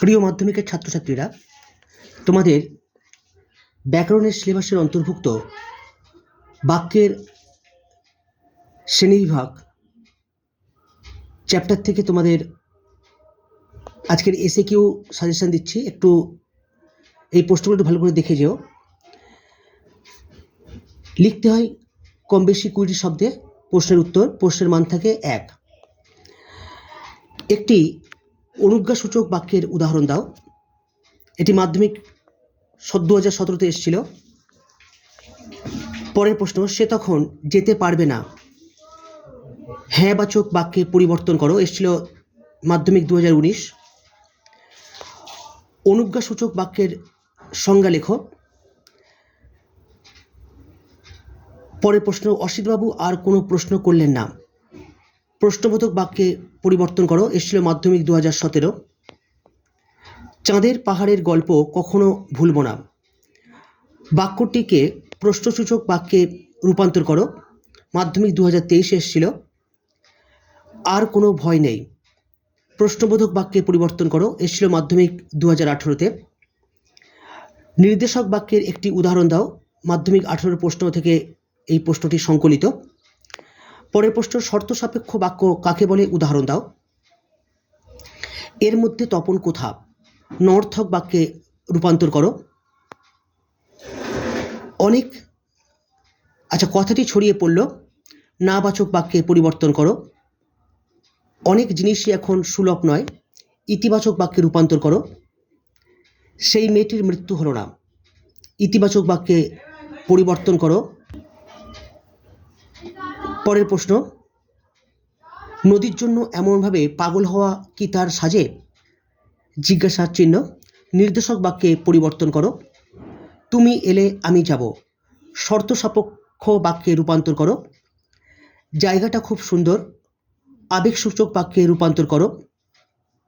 প্রিয় মাধ্যমিকের ছাত্রছাত্রীরা, তোমাদের ব্যাকরণের সিলেবাসের অন্তর্ভুক্ত বাক্যের শ্রেণীবিভাগ চ্যাপ্টার থেকে তোমাদের আজকের এসে কিউ সাজেশন দিচ্ছি। একটু এই প্রশ্নগুলো একটু ভালো করে দেখে যেও। লিখতে হয় কম বেশি কুড়িটি শব্দে প্রশ্নের উত্তর, প্রশ্নের মান থাকে এক। একটি অনুজ্ঞাসূচক বাক্যের উদাহরণ দাও। এটি মাধ্যমিক দু হাজার সতেরোতে এসেছিল। পরের প্রশ্ন, সে তখন যেতে পারবে না। হ্যাঁ বাচক বাক্যে পরিবর্তন করো, এসেছিল মাধ্যমিক দু হাজার উনিশ। অনুজ্ঞাসূচক বাক্যের সংজ্ঞা লেখো। পরের প্রশ্ন, অসিতবাবু আর কোনো প্রশ্ন করলেন না। প্রশ্নবোধক বাক্যে পরিবর্তন করো। এসেছিল মাধ্যমিক দু হাজার সতেরো। চাঁদের পাহাড়ের গল্প কখনো ভুলব না। বাক্যটিকে প্রশ্নসূচক বাক্যে রূপান্তর করো। মাধ্যমিক দু হাজার তেইশে এসেছিল। আর কোনো ভয় নেই। প্রশ্নবোধক বাক্যে পরিবর্তন করো। এসেছিল মাধ্যমিক দু হাজার আঠেরোতে। নির্দেশক বাক্যের একটি উদাহরণ দাও। মাধ্যমিক আঠেরোর প্রশ্ন থেকে এই প্রশ্নটি সংকলিত। পরের প্রশ্ন, শর্ত সাপেক্ষ বাক্য কাকে বলে? উদাহরণ দাও। এর মধ্যে তপন কোথা? নর্থক বাক্যে রূপান্তর করো। অনেক আচ্ছা কথাটি ছড়িয়ে পড়ল। নাবাচক বাক্যে পরিবর্তন করো। অনেক জিনিসই এখন সুলভ নয়। ইতিবাচক বাক্যে রূপান্তর করো। সেই মেয়েটির মৃত্যু হলো না ইতিবাচক বাক্যে পরিবর্তন করো। পরের প্রশ্ন, নদীর জন্য এমনভাবে পাগল হওয়া কি তার সাজে? জিজ্ঞাসার চিহ্ন, নির্দেশক বাক্যে পরিবর্তন করো। তুমি এলে আমি যাব। শর্ত সাপেক্ষ বাক্যে রূপান্তর করো। জায়গাটা খুব সুন্দর। আবেগসূচক বাক্যে রূপান্তর করো।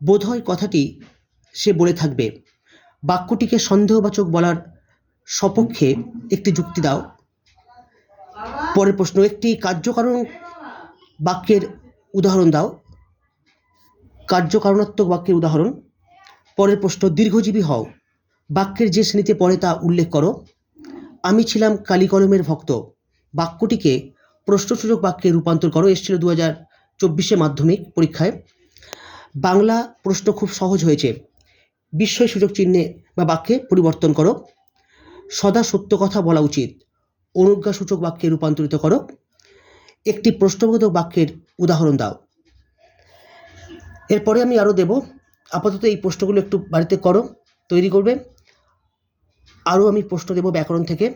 বোধহয় কথাটি সে বলে থাকবে। বাক্যটিকে সন্দেহবাচক বলার সপক্ষে একটি যুক্তি দাও। পরের প্রশ্ন, একটি কার্যকারণ বাক্যের উদাহরণ দাও। কার্যকারণাত্মক বাক্যের উদাহরণ। পরের প্রশ্ন, দীর্ঘজীবী হও। বাক্যের যে শ্রেণীতে পড়ে তা উল্লেখ করো। আমি ছিলাম কালী কলমের ভক্ত। বাক্যটিকে প্রশ্নসূচক বাক্যে রূপান্তর করো। এসেছিল দু হাজার চব্বিশে মাধ্যমিক পরীক্ষায়। বাংলা প্রশ্ন খুব সহজ হয়েছে। বিস্ময় সূচক চিহ্নে বা বাক্যে পরিবর্তন করো। সদা সত্য কথা বলা উচিত। অনুজ্ঞাসূচক বাক্যে রূপান্তরিত করো। একটি প্রশ্নবোধক বাক্যের উদাহরণ দাও। এরপরে আমি আরও দেব। আপাতত এই প্রশ্নগুলো একটু বাড়িতে করো, তৈরি করবে। আরও আমি প্রশ্ন দেবো ব্যাকরণ থেকে।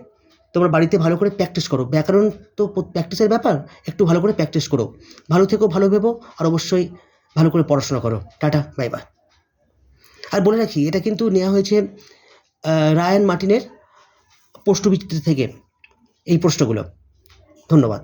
তোমরা বাড়িতে ভালো করে প্র্যাকটিস করো। ব্যাকরণ তো প্র্যাকটিসের ব্যাপার। একটু ভালো করে প্র্যাকটিস করো। ভালো থেকেও ভালো ভেবো, আর অবশ্যই ভালো করে পড়াশোনা করো। Tata, bye bye. আর বলে রাখি, এটা কিন্তু নেওয়া হয়েছে রায়ান মার্টিনের প্রশ্নবিচিত্র থেকে। এই প্রশ্নগুলো। ধন্যবাদ।